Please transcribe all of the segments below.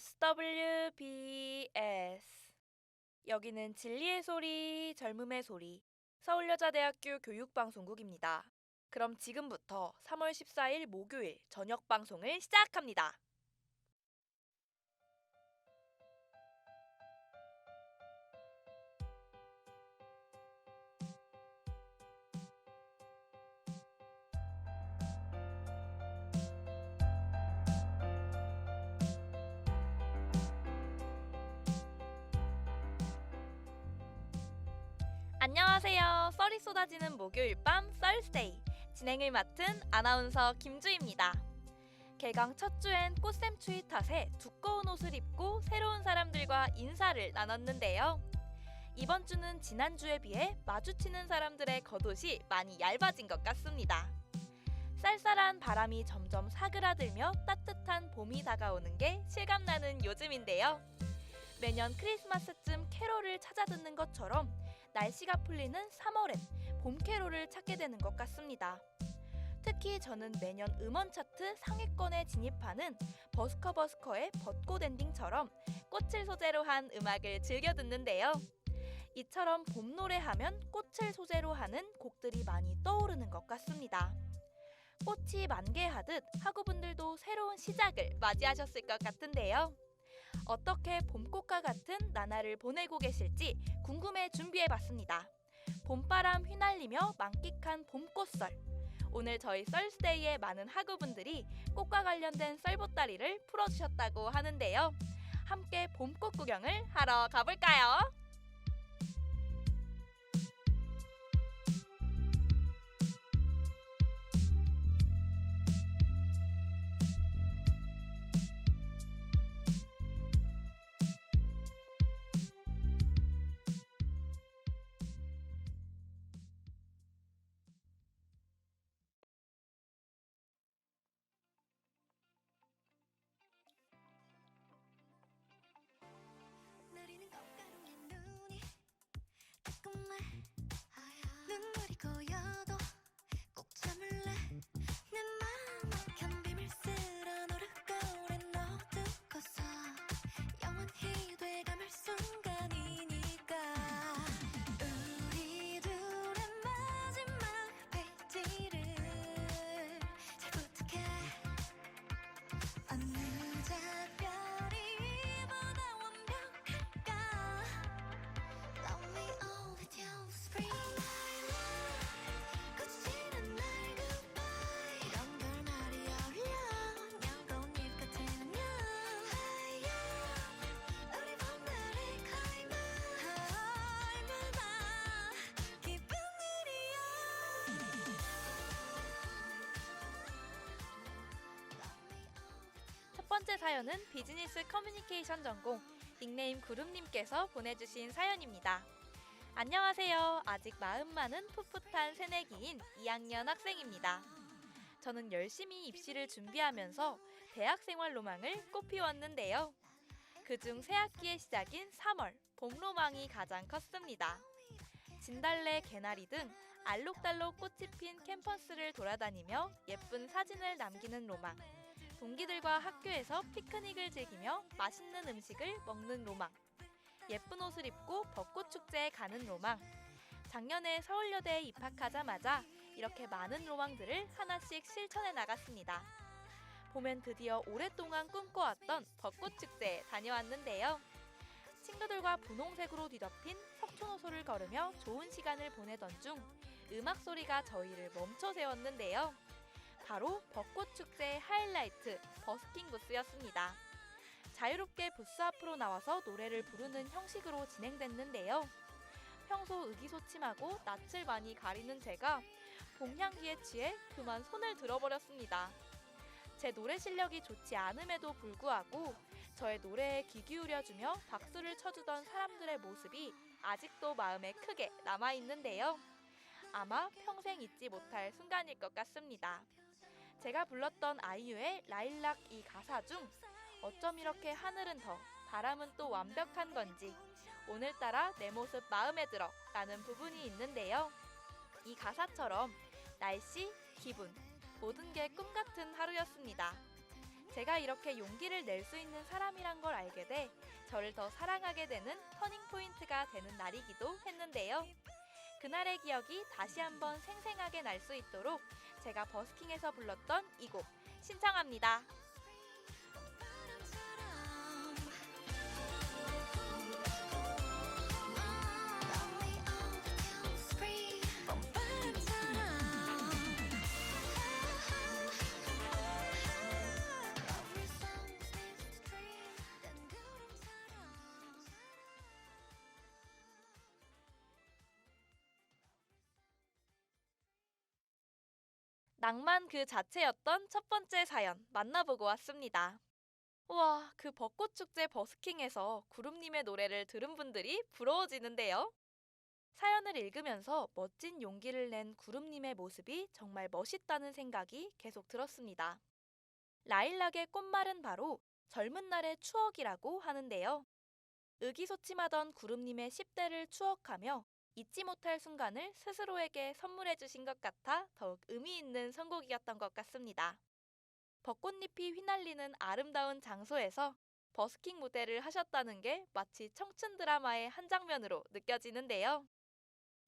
SWBS 여기는 진리의 소리, 젊음의 소리, 서울여자대학교 교육방송국입니다. 그럼 지금부터 3월 14일 목요일 저녁 방송을 시작합니다. 썰이 쏟아지는 목요일 밤 썰스데이 진행을 맡은 아나운서 김주입니다. 개강 첫 주엔 꽃샘 추위 탓에 두꺼운 옷을 입고 새로운 사람들과 인사를 나눴는데요. 이번 주는 지난주에 비해 마주치는 사람들의 겉옷이 많이 얇아진 것 같습니다. 쌀쌀한 바람이 점점 사그라들며 따뜻한 봄이 다가오는 게 실감나는 요즘인데요. 매년 크리스마스쯤 캐롤을 찾아 듣는 것처럼 날씨가 풀리는 3월엔 봄 캐롤을 찾게 되는 것 같습니다. 특히 저는 매년 음원 차트 상위권에 진입하는 버스커 버스커의 벚꽃 엔딩처럼 꽃을 소재로 한 음악을 즐겨 듣는데요. 이처럼 봄 노래하면 꽃을 소재로 하는 곡들이 많이 떠오르는 것 같습니다. 꽃이 만개하듯 학우분들도 새로운 시작을 맞이하셨을 것 같은데요. 어떻게 봄꽃과 같은 나날을 보내고 계실지 궁금해 준비해봤습니다. 봄바람 휘날리며 만끽한 봄꽃썰. 오늘 저희 썰스데이의 많은 학우분들이 꽃과 관련된 썰보따리를 풀어주셨다고 하는데요. 함께 봄꽃 구경을 하러 가볼까요? 눈물이 번째 사연은 비즈니스 커뮤니케이션 전공 닉네임 구름님께서 보내주신 사연입니다. 안녕하세요. 아직 마음 많은 풋풋한 새내기인 2학년 학생입니다. 저는 열심히 입시를 준비하면서 대학 생활 로망을 꽃피웠는데요. 그중 새학기의 시작인 3월 봄 로망이 가장 컸습니다. 진달래, 개나리 등 알록달록 꽃이 핀 캠퍼스를 돌아다니며 예쁜 사진을 남기는 로망. 동기들과 학교에서 피크닉을 즐기며 맛있는 음식을 먹는 로망. 예쁜 옷을 입고 벚꽃 축제에 가는 로망. 작년에 서울여대에 입학하자마자 이렇게 많은 로망들을 하나씩 실천해 나갔습니다. 봄엔 드디어 오랫동안 꿈꿔왔던 벚꽃 축제에 다녀왔는데요. 친구들과 분홍색으로 뒤덮인 석촌호소를 걸으며 좋은 시간을 보내던 중 음악 소리가 저희를 멈춰 세웠는데요. 바로 벚꽃 축제의 하이라이트 버스킹 부스였습니다. 자유롭게 부스 앞으로 나와서 노래를 부르는 형식으로 진행됐는데요. 평소 의기소침하고 낯을 많이 가리는 제가 봄 향기에 취해 그만 손을 들어버렸습니다. 제 노래 실력이 좋지 않음에도 불구하고 저의 노래에 귀 기울여주며 박수를 쳐주던 사람들의 모습이 아직도 마음에 크게 남아있는데요. 아마 평생 잊지 못할 순간일 것 같습니다. 제가 불렀던 아이유의 라일락 이 가사 중 어쩜 이렇게 하늘은 더 바람은 또 완벽한 건지 오늘따라 내 모습 마음에 들어 라는 부분이 있는데요. 이 가사처럼 날씨, 기분 모든 게 꿈 같은 하루였습니다. 제가 이렇게 용기를 낼 수 있는 사람이란 걸 알게 돼 저를 더 사랑하게 되는 터닝 포인트가 되는 날이기도 했는데요. 그날의 기억이 다시 한번 생생하게 날 수 있도록 제가 버스킹에서 불렀던 이 곡 신청합니다. 낭만 그 자체였던 첫 번째 사연 만나보고 왔습니다. 우와, 그 벚꽃 축제 버스킹에서 구름님의 노래를 들은 분들이 부러워지는데요. 사연을 읽으면서 멋진 용기를 낸 구름님의 모습이 정말 멋있다는 생각이 계속 들었습니다. 라일락의 꽃말은 바로 젊은 날의 추억이라고 하는데요. 의기소침하던 구름님의 10대를 추억하며 잊지 못할 순간을 스스로에게 선물해 주신 것 같아 더욱 의미 있는 선곡이었던 것 같습니다. 벚꽃잎이 휘날리는 아름다운 장소에서 버스킹 무대를 하셨다는 게 마치 청춘 드라마의 한 장면으로 느껴지는데요.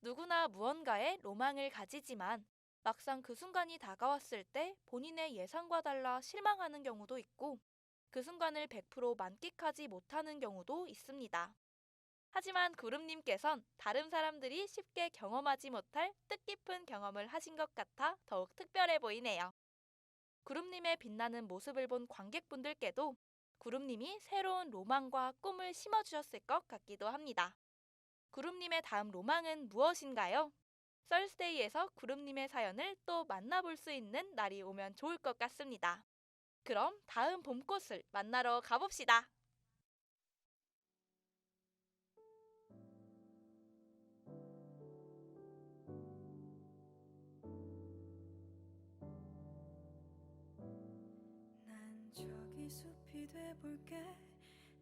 누구나 무언가에 로망을 가지지만 막상 그 순간이 다가왔을 때 본인의 예상과 달라 실망하는 경우도 있고 그 순간을 100% 만끽하지 못하는 경우도 있습니다. 하지만 구름님께선 다른 사람들이 쉽게 경험하지 못할 뜻깊은 경험을 하신 것 같아 더욱 특별해 보이네요. 구름님의 빛나는 모습을 본 관객분들께도 구름님이 새로운 로망과 꿈을 심어주셨을 것 같기도 합니다. 구름님의 다음 로망은 무엇인가요? 썰스데이에서 구름님의 사연을 또 만나볼 수 있는 날이 오면 좋을 것 같습니다. 그럼 다음 봄꽃을 만나러 가봅시다. 돼볼게.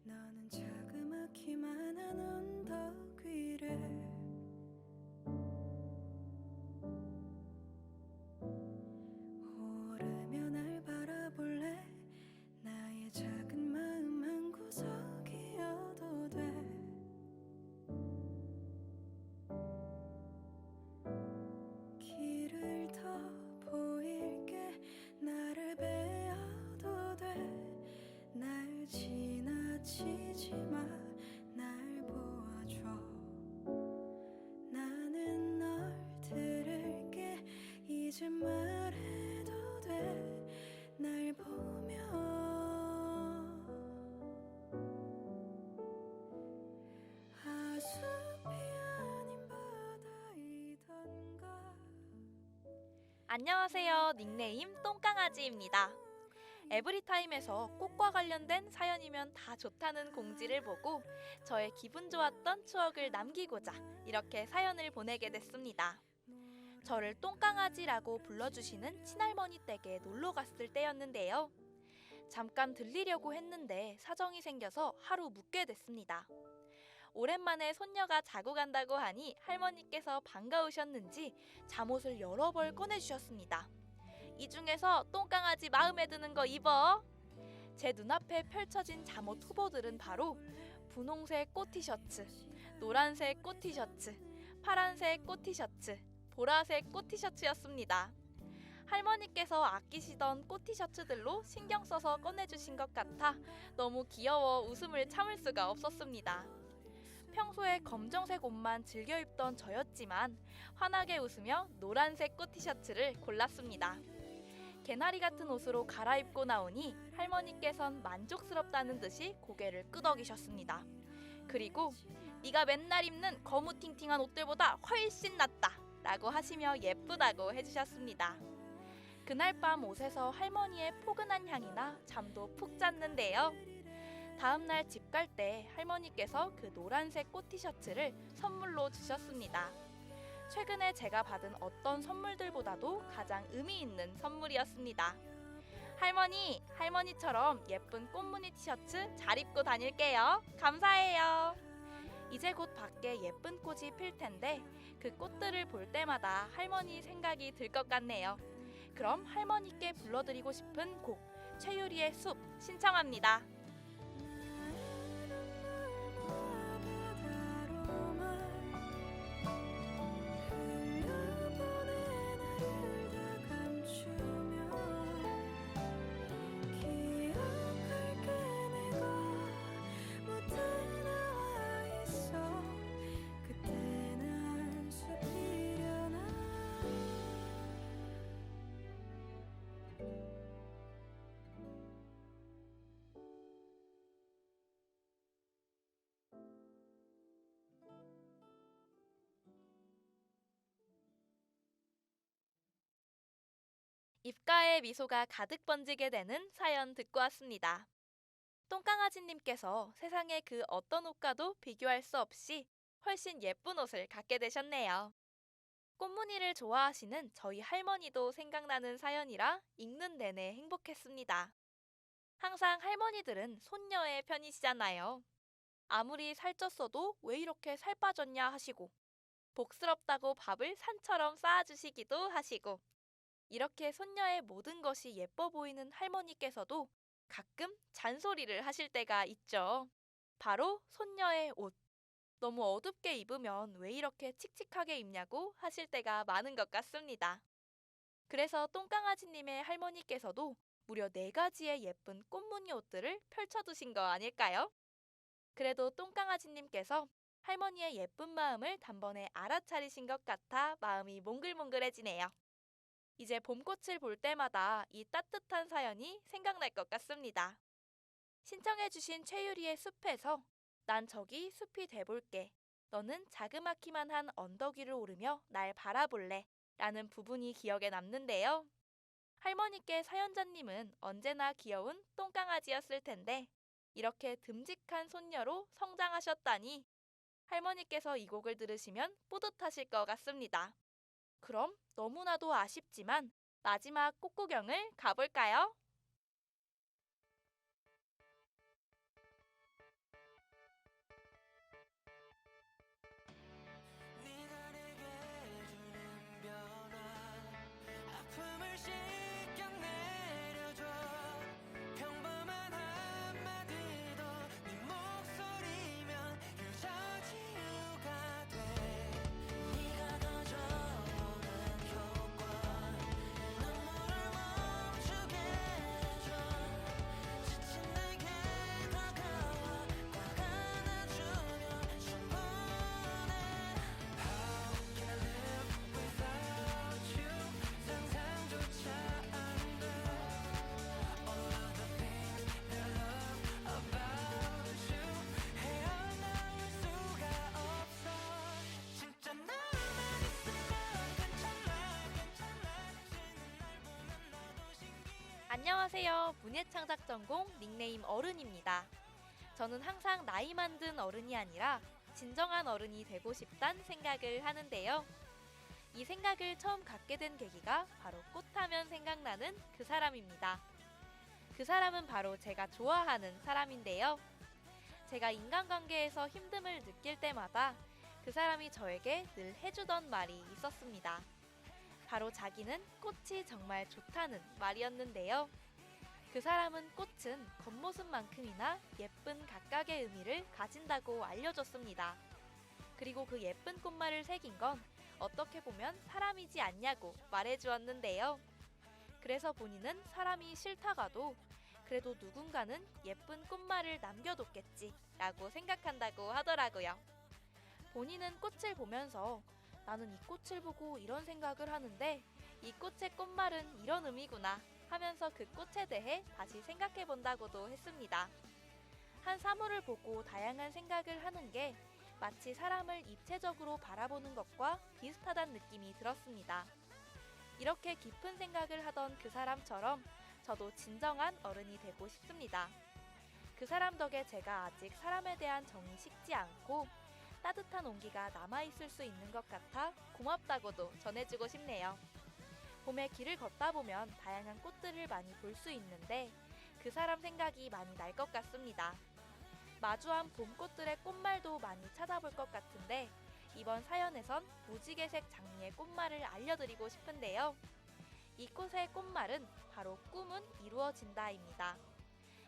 너는 자그마키만 한 언덕 위를 안녕하세요. 닉네임 똥강아지입니다. 에브리타임에서 꽃과 관련된 사연이면 다 좋다는 공지를 보고 저의 기분 좋았던 추억을 남기고자 이렇게 사연을 보내게 됐습니다. 저를 똥강아지라고 불러주시는 친할머니 댁에 놀러 갔을 때였는데요. 잠깐 들리려고 했는데 사정이 생겨서 하루 묵게 됐습니다. 오랜만에 손녀가 자고 간다고 하니 할머니께서 반가우셨는지 잠옷을 여러 벌 꺼내주셨습니다. 이 중에서 똥강아지 마음에 드는 거 입어. 제 눈앞에 펼쳐진 잠옷 후보들은 바로 분홍색 꽃 티셔츠, 노란색 꽃 티셔츠, 파란색 꽃 티셔츠, 보라색 꽃 티셔츠였습니다. 할머니께서 아끼시던 꽃 티셔츠들로 신경 써서 꺼내주신 것 같아 너무 귀여워 웃음을 참을 수가 없었습니다. 평소에 검정색 옷만 즐겨 입던 저였지만 환하게 웃으며 노란색 꽃 티셔츠를 골랐습니다. 개나리 같은 옷으로 갈아입고 나오니 할머니께선 만족스럽다는 듯이 고개를 끄덕이셨습니다. 그리고 네가 맨날 입는 거무팅팅한 옷들보다 훨씬 낫다 라고 하시며 예쁘다고 해주셨습니다. 그날 밤 옷에서 할머니의 포근한 향이나 잠도 푹 잤는데요. 다음날 집 갈 때 할머니께서 그 노란색 꽃 티셔츠를 선물로 주셨습니다. 최근에 제가 받은 어떤 선물들보다도 가장 의미 있는 선물이었습니다. 할머니, 할머니처럼 예쁜 꽃무늬 티셔츠 잘 입고 다닐게요. 감사해요. 이제 곧 밖에 예쁜 꽃이 필 텐데 그 꽃들을 볼 때마다 할머니 생각이 들 것 같네요. 그럼 할머니께 불러드리고 싶은 곡 최유리의 숲 신청합니다. 입가에 미소가 가득 번지게 되는 사연 듣고 왔습니다. 똥강아지님께서 세상의 그 어떤 옷과도 비교할 수 없이 훨씬 예쁜 옷을 갖게 되셨네요. 꽃무늬를 좋아하시는 저희 할머니도 생각나는 사연이라 읽는 내내 행복했습니다. 항상 할머니들은 손녀의 편이시잖아요. 아무리 살쪘어도 왜 이렇게 살 빠졌냐 하시고, 복스럽다고 밥을 산처럼 쌓아주시기도 하시고, 이렇게 손녀의 모든 것이 예뻐 보이는 할머니께서도 가끔 잔소리를 하실 때가 있죠. 바로 손녀의 옷. 너무 어둡게 입으면 왜 이렇게 칙칙하게 입냐고 하실 때가 많은 것 같습니다. 그래서 똥강아지님의 할머니께서도 무려 네 가지의 예쁜 꽃무늬 옷들을 펼쳐두신 거 아닐까요? 그래도 똥강아지님께서 할머니의 예쁜 마음을 단번에 알아차리신 것 같아 마음이 몽글몽글해지네요. 이제 봄꽃을 볼 때마다 이 따뜻한 사연이 생각날 것 같습니다. 신청해주신 최유리의 숲에서 난 저기 숲이 돼볼게. 너는 자그마키만 한 언덕 위를 오르며 날 바라볼래. 라는 부분이 기억에 남는데요. 할머니께 사연자님은 언제나 귀여운 똥강아지였을 텐데 이렇게 듬직한 손녀로 성장하셨다니 할머니께서 이 곡을 들으시면 뿌듯하실 것 같습니다. 그럼 너무나도 아쉽지만 마지막 꽃구경을 가볼까요? 안녕하세요. 문예창작 전공 닉네임 어른입니다. 저는 항상 나이 만든 어른이 아니라 진정한 어른이 되고 싶단 생각을 하는데요. 이 생각을 처음 갖게 된 계기가 바로 꽃하면 생각나는 그 사람입니다. 그 사람은 바로 제가 좋아하는 사람인데요. 제가 인간관계에서 힘듦을 느낄 때마다 그 사람이 저에게 늘 해주던 말이 있었습니다. 바로 자기는 꽃이 정말 좋다는 말이었는데요. 그 사람은 꽃은 겉모습만큼이나 예쁜 각각의 의미를 가진다고 알려줬습니다. 그리고 그 예쁜 꽃말을 새긴 건 어떻게 보면 사람이지 않냐고 말해주었는데요. 그래서 본인은 사람이 싫다가도 그래도 누군가는 예쁜 꽃말을 남겨뒀겠지 라고 생각한다고 하더라고요. 본인은 꽃을 보면서 나는 이 꽃을 보고 이런 생각을 하는데 이 꽃의 꽃말은 이런 의미구나 하면서 그 꽃에 대해 다시 생각해 본다고도 했습니다. 한 사물을 보고 다양한 생각을 하는 게 마치 사람을 입체적으로 바라보는 것과 비슷하다는 느낌이 들었습니다. 이렇게 깊은 생각을 하던 그 사람처럼 저도 진정한 어른이 되고 싶습니다. 그 사람 덕에 제가 아직 사람에 대한 정이 식지 않고 따뜻한 온기가 남아있을 수 있는 것 같아 고맙다고도 전해주고 싶네요. 봄에 길을 걷다 보면 다양한 꽃들을 많이 볼 수 있는데 그 사람 생각이 많이 날 것 같습니다. 마주한 봄꽃들의 꽃말도 많이 찾아볼 것 같은데 이번 사연에선 무지개색 장미의 꽃말을 알려드리고 싶은데요. 이 꽃의 꽃말은 바로 꿈은 이루어진다입니다.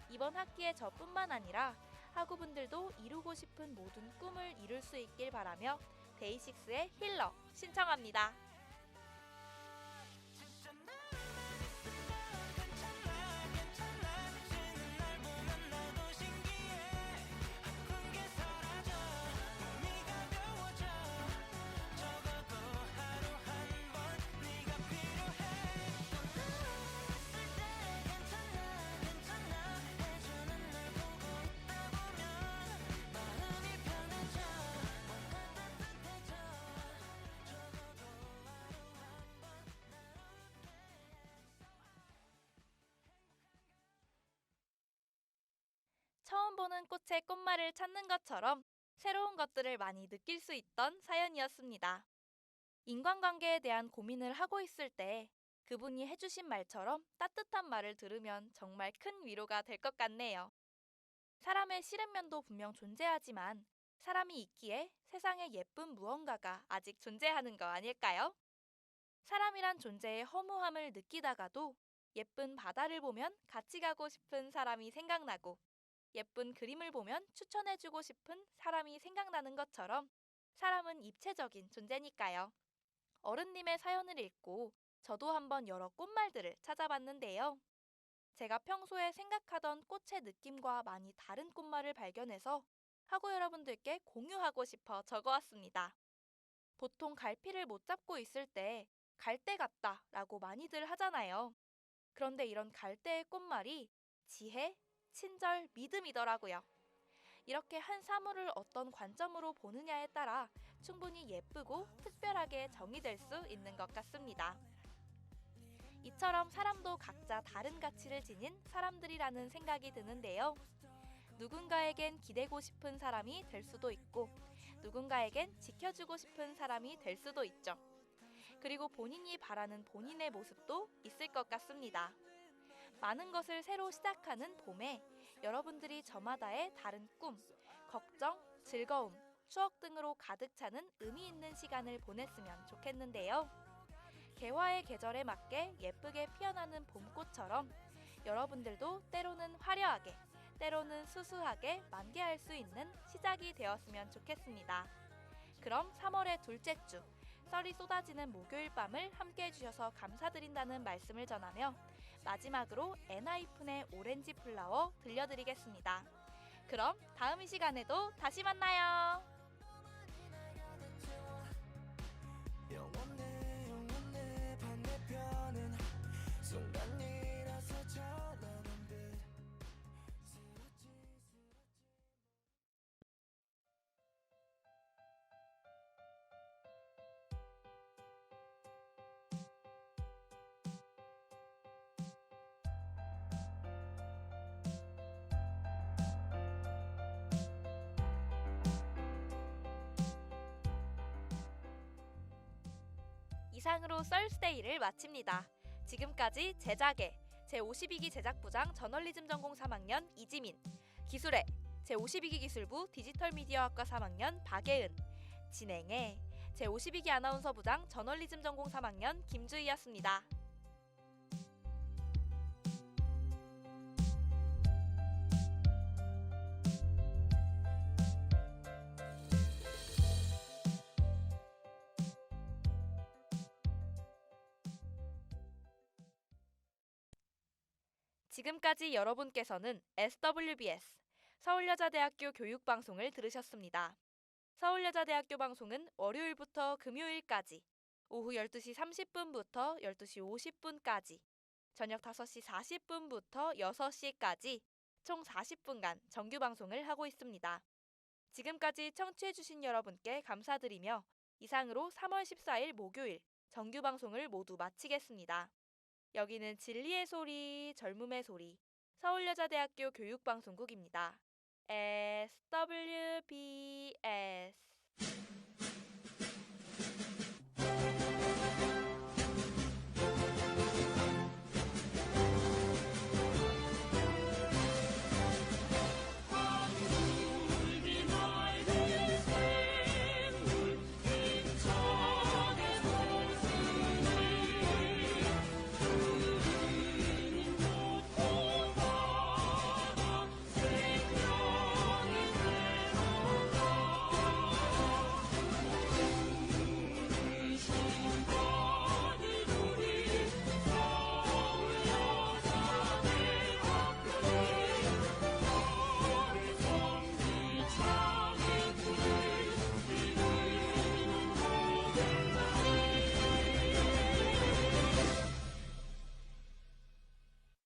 이번 학기에 저뿐만 아니라 학우분들도 이루고 싶은 모든 꿈을 이룰 수 있길 바라며 데이식스의 힐러 신청합니다. 보는 꽃의 꽃말을 찾는 것처럼 새로운 것들을 많이 느낄 수 있던 사연이었습니다. 인간관계에 대한 고민을 하고 있을 때 그분이 해주신 말처럼 따뜻한 말을 들으면 정말 큰 위로가 될 것 같네요. 사람의 싫은 면도 분명 존재하지만 사람이 있기에 세상에 예쁜 무언가가 아직 존재하는 거 아닐까요? 사람이란 존재의 허무함을 느끼다가도 예쁜 바다를 보면 같이 가고 싶은 사람이 생각나고 예쁜 그림을 보면 추천해주고 싶은 사람이 생각나는 것처럼 사람은 입체적인 존재니까요. 어른님의 사연을 읽고 저도 한번 여러 꽃말들을 찾아봤는데요. 제가 평소에 생각하던 꽃의 느낌과 많이 다른 꽃말을 발견해서 학우 여러분들께 공유하고 싶어 적어왔습니다. 보통 갈피를 못 잡고 있을 때 갈대 같다 라고 많이들 하잖아요. 그런데 이런 갈대의 꽃말이 지혜, 친절, 믿음이더라고요. 이렇게 한 사물을 어떤 관점으로 보느냐에 따라 충분히 예쁘고 특별하게 정의될 수 있는 것 같습니다. 이처럼 사람도 각자 다른 가치를 지닌 사람들이라는 생각이 드는데요. 누군가에겐 기대고 싶은 사람이 될 수도 있고, 누군가에겐 지켜주고 싶은 사람이 될 수도 있죠. 그리고 본인이 바라는 본인의 모습도 있을 것 같습니다. 많은 것을 새로 시작하는 봄에 여러분들이 저마다의 다른 꿈, 걱정, 즐거움, 추억 등으로 가득 차는 의미 있는 시간을 보냈으면 좋겠는데요. 개화의 계절에 맞게 예쁘게 피어나는 봄꽃처럼 여러분들도 때로는 화려하게, 때로는 수수하게 만개할 수 있는 시작이 되었으면 좋겠습니다. 그럼 3월의 둘째 주, 썰이 쏟아지는 목요일 밤을 함께 해주셔서 감사드린다는 말씀을 전하며 마지막으로 엔하이픈의 오렌지 플라워 들려드리겠습니다. 그럼 다음 이 시간에도 다시 만나요. 이상으로 썰스데이를 마칩니다. 지금까지 제작의 제52기 제작부장 저널리즘 전공 3학년 이지민, 기술의 제52기 기술부 디지털 미디어학과 3학년 박예은, 진행의 제52기 아나운서 부장 저널리즘 전공 3학년 김주희였습니다. 지금까지 여러분께서는 SWBS 서울여자대학교 교육방송을 들으셨습니다. 서울여자대학교 방송은 월요일부터 금요일까지 오후 12시 30분부터 12시 50분까지 저녁 5시 40분부터 6시까지 총 40분간 정규 방송을 하고 있습니다. 지금까지 청취해주신 여러분께 감사드리며 이상으로 3월 14일 목요일 정규 방송을 모두 마치겠습니다. 여기는 진리의 소리, 젊음의 소리, 서울여자대학교 교육방송국입니다. SWBS